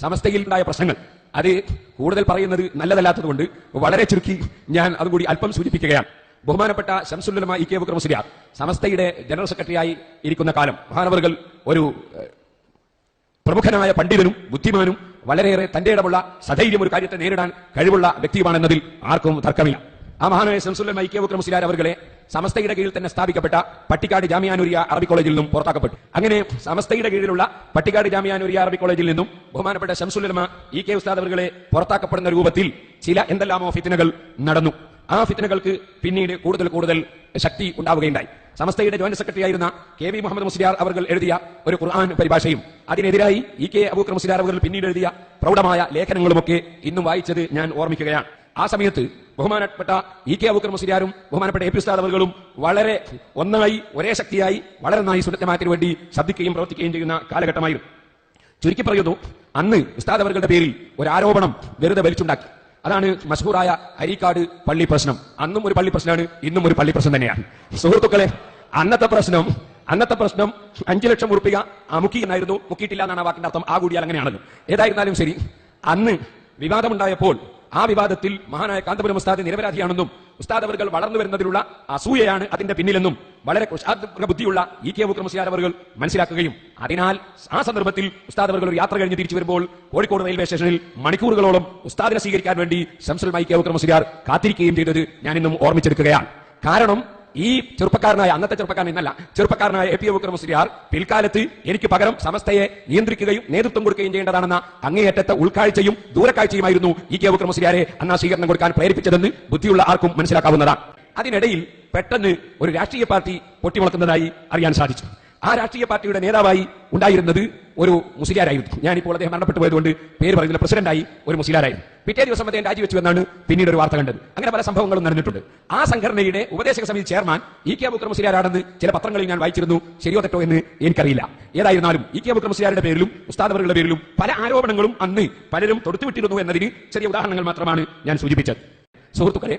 സമസ്തയിൽ ഉണ്ടായ പ്രശ്നങ്ങൾ. അത് കൂടുതൽ പറയുന്നത് നല്ലതല്ലാത്തതുകൊണ്ട് വളരെ ചുരുക്കി ഞാൻ അതും കൂടി അല്പം സൂചിപ്പിക്കുകയാണ്. ബഹുമാനപ്പെട്ട ശംസുല്ലമ ഇ കെ വിക്രമസുര്യ സമസ്തയുടെ ജനറൽ സെക്രട്ടറിയായി ഇരിക്കുന്ന കാലം മഹാനവറുകൾ ഒരു പ്രമുഖനായ പണ്ഡിതനും ബുദ്ധിമാനും വളരെയേറെ തന്റെ ഇടമുള്ള സധൈര്യം ഒരു കാര്യത്തെ നേരിടാൻ കഴിവുള്ള വ്യക്തിയുമാണെന്നതിൽ ആർക്കും തർക്കമില്ല. ആ മഹാനായ ശംസുല്ലമ മൈക്കേ മുസ്ലിയാർ അവർകളെ സമസ്തയുടെ കീഴിൽ തന്നെ സ്ഥാപിക്കപ്പെട്ട പട്ടിക്കാട് ജാമിയാനുരിയ അറബി കോളേജിൽ നിന്നും പുറത്താക്കപ്പെട്ടു. അങ്ങനെ സമസ്തയുടെ കീഴിലുള്ള പട്ടിക്കാട് ജാമിയാനുരിയ അറബി കോളേജിൽ നിന്നും ബഹുമാനപ്പെട്ട ശംസുല്ലമ ഇ കെ ഉസ്താദ് അവർകളെ പുറത്താക്കപ്പെടുന്ന രൂപത്തിൽ ചില എന്തെല്ലാമോ ഫിത്തിനകൾ നടന്നു. ആ ഫിത്തനകൾക്ക് പിന്നീട് കൂടുതൽ കൂടുതൽ ശക്തി ഉണ്ടാവുകയുണ്ടായി. സമസ്തയുടെ ജോയിന്റ് സെക്രട്ടറി ആയിരുന്ന കെ വി മുഹമ്മദ് മുസ്ലിയാർ അവർ എഴുതിയ ഒരു ഖുർആൻ പരിഭാഷയും അതിനെതിരായി ഇ കെ അബൂക്കർ മുസ്ലിയാർ അവർ പിന്നീട് എഴുതിയ പ്രൗഢമായ ലേഖനങ്ങളുമൊക്കെ ഇന്നും വായിച്ചത് ഞാൻ ഓർമ്മിക്കുകയാണ്. ആ സമയത്ത് ബഹുമാനപ്പെട്ട ഇ കെ അബൂക്കർ മുസ്ലിയാരും ബഹുമാനപ്പെട്ട എ പി ഉസ്താദ് വളരെ ഒന്നായി ഒരേ ശക്തിയായി വളരെ നന്നായി സുന്നത്തമാക്കിന് വേണ്ടി ശ്രദ്ധിക്കുകയും പ്രവർത്തിക്കുകയും ചെയ്യുന്ന കാലഘട്ടമായിരുന്നു. ചുരുക്കി പറയുന്നു അന്ന് ഉസ്താദ് പേരിൽ ഒരു ആരോപണം വെറുതെ വലിച്ചുണ്ടാക്കി. അതാണ് മഷൂറായ അരിക്കാട് പള്ളി പ്രശ്നം. അന്നും ഒരു പള്ളി പ്രശ്നമാണ് ഇന്നും ഒരു പള്ളി പ്രശ്നം തന്നെയാണ്. സുഹൃത്തുക്കളെ അന്നത്തെ പ്രശ്നം അന്നത്തെ പ്രശ്നം അഞ്ചു ലക്ഷം ഉറുപ്പിക മുക്കി എന്നായിരുന്നു. മുക്കിയിട്ടില്ല എന്നാണ് വാക്കിന്റെ അർത്ഥം. ആ കൂടിയാൽ അങ്ങനെയാണല്ലോ. ഏതായിരുന്നാലും ശരി അന്ന് വിവാദമുണ്ടായപ്പോൾ ആ വിവാദത്തിൽ മഹാനായ കാന്തപുരം ഉസ്താദ് നിരപരാധിയാണെന്നും ഉസ്താദ് അവർ വളർന്നു വരുന്നതിലുള്ള അസൂയയാണ് അതിന്റെ പിന്നിലെന്നും വളരെ ബുദ്ധിയുള്ള ഇ കെ മുക്രമസിയാർ മനസ്സിലാക്കുകയും അതിനാൽ ആ സന്ദർഭത്തിൽ ഉസ്താദ് അവർ ഒരു യാത്ര കഴിഞ്ഞ് തിരിച്ചു വരുമ്പോൾ കോഴിക്കോട് റെയിൽവേ സ്റ്റേഷനിൽ മണിക്കൂറുകളോളം ഉസ്താദിനെ സ്വീകരിക്കാൻ വേണ്ടി ശംസുൽ മൈ കെ മുക്രമസിയാർ കാത്തിരിക്കുകയും ചെയ്തത് ഞാൻ ഇന്നും ഓർമ്മിച്ചെടുക്കുകയാണ്. കാരണം ഈ ചെറുപ്പക്കാരനായ അന്നത്തെ ചെറുപ്പക്കാരൻ എന്നല്ല ചെറുപ്പക്കാരനായ എ പി അബുക്കർ മുസ്ലിയാർ പിൽക്കാലത്ത് എനിക്ക് പകരം സമസ്തയെ നിയന്ത്രിക്കുകയും നേതൃത്വം കൊടുക്കുകയും ചെയ്യേണ്ടതാണെന്ന അങ്ങേയറ്റത്തെ ഉൾക്കാഴ്ചയും ദൂരക്കാഴ്ചയുമായിരുന്നു ഈ കെ അബുക്കർ മുസ്ലിയാരെ അന്നാ സ്വീകരണം കൊടുക്കാൻ പ്രേരിപ്പിച്ചതെന്ന് ബുദ്ധിയുള്ള ആർക്കും മനസ്സിലാക്കാവുന്നതാണ്. അതിനിടയിൽ പെട്ടെന്ന് ഒരു രാഷ്ട്രീയ പാർട്ടി പൊട്ടിമുളക്കുന്നതായി അറിയാൻ സാധിച്ചു. ആ രാഷ്ട്രീയ പാർട്ടിയുടെ നേതാവായി ഉണ്ടായിരുന്നത് ഒരു മുസ്ലിയാരായിരുന്നു. ഞാനിപ്പോൾ അദ്ദേഹം മരണപ്പെട്ടു പോയതുകൊണ്ട് പേര് പറയുന്നില്ല. പ്രസിഡന്റായി ഒരു മുസ്ലിയാരായിരുന്നു. പിറ്റേ ദിവസം അദ്ദേഹം രാജിവെച്ചു എന്നാണ് പിന്നീട് ഒരു വാർത്ത കണ്ടത്. അങ്ങനെ പല സംഭവങ്ങളും നടന്നിട്ടുണ്ട്. ആ സംഘടനയുടെ ഉപദേശക സമിതി ചെയർമാൻ ഇ കെ അബുക്കർ മുസ്ലിയാരാണെന്ന് ചില പത്രങ്ങളിൽ ഞാൻ വായിച്ചിരുന്നു. ശരിയോ തെറ്റോ എന്ന് എനിക്കറിയില്ല. ഏതായിരുന്നാലും ഇ കെ അബുക്കർ മുസ്ലിയാരുടെ പേരിലും ഉസ്താദ്വരുടെ പേരിലും പല ആരോപണങ്ങളും അന്ന് പലരും തൊടുത്തുവിട്ടിരുന്നു എന്നതിന് ചെറിയ ഉദാഹരണങ്ങൾ മാത്രമാണ് ഞാൻ സൂചിപ്പിച്ചത്. സുഹൃത്തുക്കളെ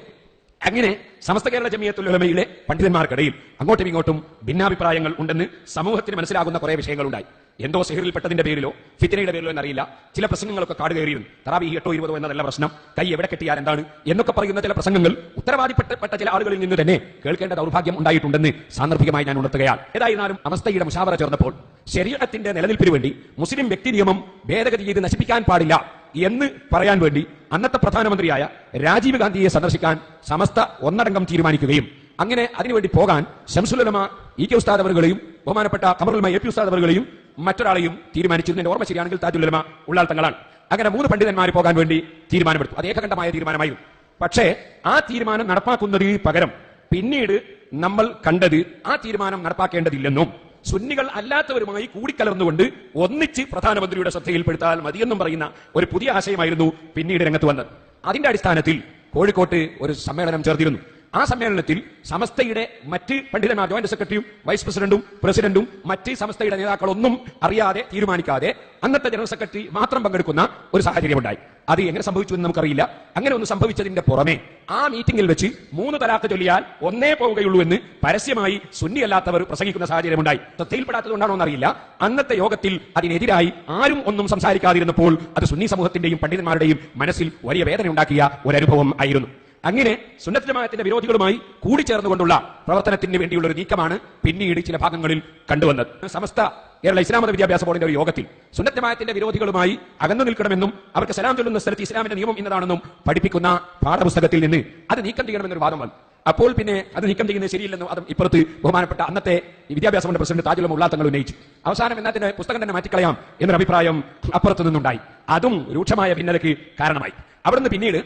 അങ്ങനെ സമസ്ത കേരള ജമിയത്തുൽ ഉലമയിലെ പണ്ഡിതന്മാർക്കിടയിൽ അങ്ങോട്ടും ഇങ്ങോട്ടും ഭിന്നാഭിപ്രായങ്ങൾ ഉണ്ടെന്ന് സമൂഹത്തിന് മനസ്സിലാകുന്ന കുറെ വിഷയങ്ങളുണ്ടായി. എന്തോ സിഹറിൽപ്പെട്ടതിന്റെ പേരിലോ ഫിത്തിനയുടെ പേരിലോ എന്നറിയില്ല. ചില പ്രസംഗങ്ങളൊക്കെ കാട് കയറിയിരുന്നു. തറാവി എട്ടോ ഇരുപതോ എന്നതല്ല പ്രശ്നം. കൈ എവിടെ കെട്ടിയാൽ എന്താണ്? എന്നൊക്കെ പറയുന്ന ചില പ്രസംഗങ്ങൾ ഉത്തരവാദിപ്പെട്ട ചില ആളുകളിൽ നിന്ന് തന്നെ കേൾക്കേണ്ട ദൗർഭാഗ്യം ഉണ്ടായിട്ടുണ്ടെന്ന് സാന്ദർഭികമായി ഞാൻ ഉണർത്തുകയാണ്. ഏതായിരുന്നാലും അവസ്ഥയുടെ മുഷാവറ ചേർന്നപ്പോൾ ശരീരത്തിന്റെ നിലനിൽപ്പിന് വേണ്ടി മുസ്ലിം വ്യക്തി നിയമം ഭേദഗതി ചെയ്ത് നശിപ്പിക്കാൻ പാടില്ല എന്ന് പറയാൻ വേണ്ടി അന്നത്തെ പ്രധാനമന്ത്രിയായ രാജീവ് ഗാന്ധിയെ സന്ദർശിക്കാൻ സമസ്ത ഒന്നടങ്കം തീരുമാനിക്കുകയും അങ്ങനെ അതിനുവേണ്ടി പോകാൻ ശംസുലമ ഇ കെ ഉസ്താദ് അവരുടെയും ബഹുമാനപ്പെട്ട കമറുൽമ എ പി ഉസ്താദ് അവറുകളെയും മറ്റൊരാളെയും തീരുമാനിച്ചിരുന്നു എന്റെ ഓർമ്മ ശരിയാണെങ്കിൽ താജുലമ ഉള്ളാൾ തങ്ങളാണ്. അങ്ങനെ മൂന്ന് പണ്ഡിതന്മാർ പോകാൻ വേണ്ടി തീരുമാനമെടുത്തു. അത് ഏകകണ്ഠമായ തീരുമാനമായിരുന്നു. പക്ഷേ ആ തീരുമാനം നടപ്പാക്കുന്നതിന് പകരം പിന്നീട് നമ്മൾ കണ്ടത് ആ തീരുമാനം നടപ്പാക്കേണ്ടതില്ലെന്നും സുന്നികൾ അല്ലാത്തവരുമായി കൂടിക്കലർന്നുകൊണ്ട് ഒന്നിച്ച് പ്രധാനമന്ത്രിയുടെ ശ്രദ്ധയിൽപ്പെടുത്താൽ മതിയെന്നും പറയുന്ന ഒരു പുതിയ ആശയമായിരുന്നു പിന്നീട് രംഗത്ത് വന്നത്. അതിന്റെ അടിസ്ഥാനത്തിൽ കോഴിക്കോട്ട് ഒരു സമ്മേളനം ചേർത്തിരുന്നു. ആ സമ്മേളനത്തിൽ സമസ്തയുടെ മറ്റ് പണ്ഡിതന്മാർ ജോയിന്റ് സെക്രട്ടറിയും വൈസ് പ്രസിഡന്റും പ്രസിഡന്റും മറ്റ് സമസ്തയുടെ നേതാക്കളൊന്നും അറിയാതെ തീരുമാനിക്കാതെ അന്നത്തെ ജനറൽ സെക്രട്ടറി മാത്രം പങ്കെടുക്കുന്ന ഒരു സാഹചര്യം ഉണ്ടായി അത് എങ്ങനെ സംഭവിച്ചു എന്ന് നമുക്കറിയില്ല. അങ്ങനെ ഒന്ന് സംഭവിച്ചതിന്റെ പുറമെ ആ മീറ്റിംഗിൽ വെച്ച് മൂന്ന് തലാക്ക് ചൊല്ലിയാൽ ഒന്നേ പോവുകയുള്ളൂ എന്ന് പരസ്യമായി സുന്നിയല്ലാത്തവർ പ്രസംഗിക്കുന്ന സാഹചര്യം സാഹചര്യമുണ്ടായി ശ്രദ്ധയിൽപ്പെടാത്തതുകൊണ്ടാണോ എന്നറിയില്ല. അന്നത്തെ യോഗത്തിൽ അതിനെതിരായി ആരും ഒന്നും സംസാരിക്കാതിരുന്നപ്പോൾ അത് സുന്നി സമൂഹത്തിന്റെയും പണ്ഡിതന്മാരുടെയും മനസ്സിൽ വലിയ വേദന ഉണ്ടാക്കിയ ഒരു അനുഭവം ആയിരുന്നു. അങ്ങനെ സുന്നത്ത് ജമാഅത്തിന്റെ വിരോധികളുമായി കൂടിച്ചേർന്നുകൊണ്ടുള്ള പ്രവർത്തനത്തിന് വേണ്ടിയുള്ള ഒരു നീക്കമാണ് പിന്നീട് ചില ഭാഗങ്ങളിൽ കണ്ടുവന്നത്. സമസ്ത കേരള ഇസ്ലാമത വിദ്യാഭ്യാസ ബോർഡിന്റെ ഒരു യോഗത്തിൽ സുന്നത്ത് ജമാഅത്തിന്റെ വിരോധികളുമായി അകന്നു നിൽക്കണമെന്നും അവർക്ക് സലാം ചൊല്ലുന്ന സ്ഥലത്ത് ഇസ്ലാമിന്റെ നിയമം എന്നതാണെന്നും പഠിപ്പിക്കുന്ന പാഠപുസ്തകത്തിൽ നിന്ന് അത് നീക്കം ചെയ്യണമെന്നൊരു വാദം വന്നു. അപ്പോൾ പിന്നെ അത് നീക്കം ചെയ്യുന്നത് ശരിയില്ലെന്നും അതും ഇപ്പുറത്ത് ബഹുമാനപ്പെട്ട അന്നത്തെ വിദ്യാഭ്യാസ ബോർഡ് പ്രസിഡന്റ് താജുലം ഉള്ളാത്തങ്ങൾ ഉന്നയിച്ചു. അവസാനം എന്നതിന്റെ പുസ്തകം തന്നെ മാറ്റിക്കളയാം എന്നൊരു അഭിപ്രായം അപ്പുറത്തു നിന്നുണ്ടായി. അതും രൂക്ഷമായ ഭിന്നതയ്ക്ക് കാരണമായി. അവിടുന്ന് പിന്നീട്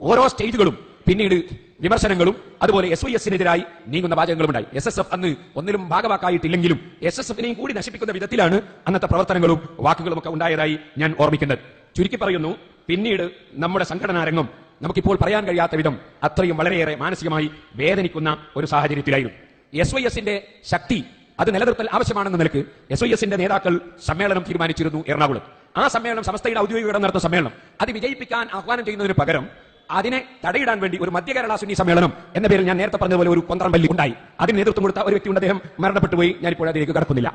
ഓരോ സ്റ്റേജുകളും പിന്നീട് വിമർശനങ്ങളും അതുപോലെ എസ് വൈ എസിനെതിരായി നീങ്ങുന്ന വാചകങ്ങളും ഉണ്ടായി എസ് എസ് എഫ് അന്ന് ഒന്നിലും ഭാഗവാക്കായിട്ടില്ലെങ്കിലും എസ് എസ് എഫിനെയും കൂടി നശിപ്പിക്കുന്ന വിധത്തിലാണ് അന്നത്തെ പ്രവർത്തനങ്ങളും വാക്കുകളും ഒക്കെ ഉണ്ടായതായി ഞാൻ ഓർമ്മിക്കുന്നത്. ചുരുക്കി പറയുന്നു പിന്നീട് നമ്മുടെ സംഘടനാ രംഗം നമുക്കിപ്പോൾ പറയാൻ കഴിയാത്ത വിധം അത്രയും വളരെയേറെ മാനസികമായി വേദനിക്കുന്ന ഒരു സാഹചര്യത്തിലായിരുന്നു. എസ് വൈ എസിന്റെ ശക്തി അത് നിലനിർത്തൽ ആവശ്യമാണെന്ന നിലയ്ക്ക് എസ് ഐ എസിന്റെ നേതാക്കൾ സമ്മേളനം തീരുമാനിച്ചിരുന്നു എറണാകുളം. ആ സമ്മേളനം സമസ്തയുടെ ഔദ്യോഗിക നടത്തുന്ന സമ്മേളനം. അത് വിജയിപ്പിക്കാൻ ആഹ്വാനം ചെയ്യുന്നതിന് പകരം അതിനെ തടയിടാൻ വേണ്ടി ഒരു മധ്യ കേരള സുന്നി സമ്മേളനം എന്ന പേരിൽ ഞാൻ നേരത്തെ പറഞ്ഞതുപോലെ ഒരു കൊന്ത്രംപല്ലി ഉണ്ടായി. അതിന് നേതൃത്വം കൊടുത്ത ഒരു വ്യക്തി വ്യക്തിയുണ്ട് അദ്ദേഹം. മരണപ്പെട്ടു പോയി. ഞാൻ ഇപ്പോൾ അതിലേക്ക് കടക്കുന്നില്ല.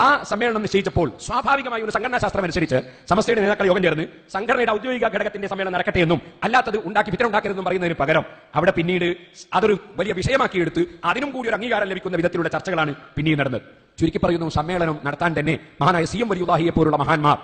ആ സമ്മേളനം നിശ്ചയിച്ചപ്പോൾ സ്വാഭാവികമായി ഒരു സംഘടനാ ശാസ്ത്രം അനുസരിച്ച് സമസ്തയുടെ നേതാക്കൾ യോഗം ചേർന്ന് സംഘടനയുടെ ഔദ്യോഗിക ഘടകത്തിന്റെ സമ്മേളനം നടക്കട്ടെ എന്നും അല്ലാത്തത് ഉണ്ടാക്കി വിത്തരം ഉണ്ടാക്കരുതെന്നും പറയുന്നതിന് പകരം അവിടെ പിന്നീട് അതൊരു വലിയ വിഷയമാക്കി എടുത്ത് അതിനും കൂടി ഒരു അംഗീകാരം ലഭിക്കുന്ന വിധത്തിലുള്ള ചർച്ചകളാണ് പിന്നീട് നടന്നത്. ചുരുക്കി പറയുന്നു സമ്മേളനം നടത്താൻ തന്നെ മഹാനായ സി എം വലിയുദാഹിയെ പോലുള്ള മഹാന്മാർ